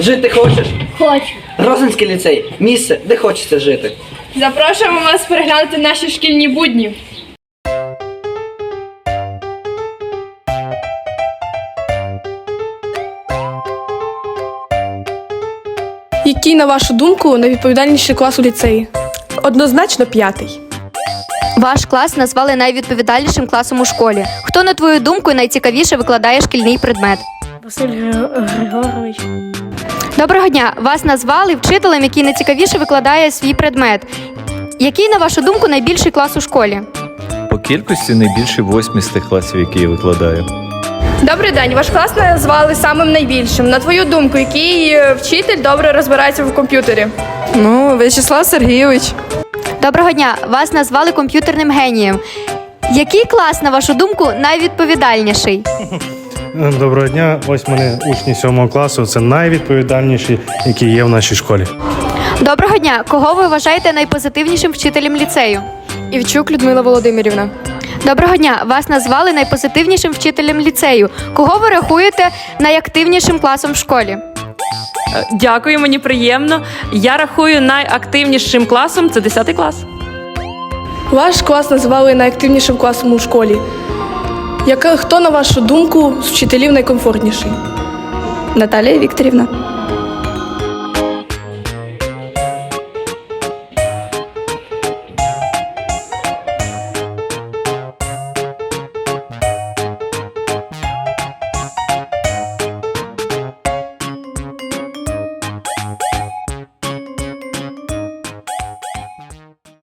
Жити хочеш? Хочу. Розинський ліцей місце, де хочеться жити. Запрошуємо вас переглянути наші шкільні будні. Який, на вашу думку, найвідповідальніший клас у ліцеї? Однозначно п'ятий. Ваш клас назвали найвідповідальнішим класом у школі. Хто, на твою думку, найцікавіше викладає шкільний предмет? Василь Григорович. Доброго дня! Вас назвали вчителем, який найцікавіше викладає свій предмет. Який, на вашу думку, найбільший клас у школі? По кількості найбільше восьмі з тих класів, які я викладаю. Добрий день, ваш клас назвали самим найбільшим. На твою думку, який е, вчитель добре розбирається в комп'ютері? Ну, В'ячеслав Сергійович. Доброго дня! Вас назвали комп'ютерним генієм. Який клас, на вашу думку, найвідповідальніший? Доброго дня. Ось мене учні сьомого класу. Це найвідповідальніші, які є в нашій школі. Доброго дня! Кого ви вважаєте найпозитивнішим вчителем ліцею? Івчук Людмила Володимирівна. Доброго дня! Вас назвали найпозитивнішим вчителем ліцею. Кого ви рахуєте найактивнішим класом в школі? Дякую, мені приємно. Я рахую найактивнішим класом це 10 клас. Ваш клас називали найактивнішим класом у школі. Яка, хто, на вашу думку, з вчителів найкомфортніший? Наталія Вікторівна.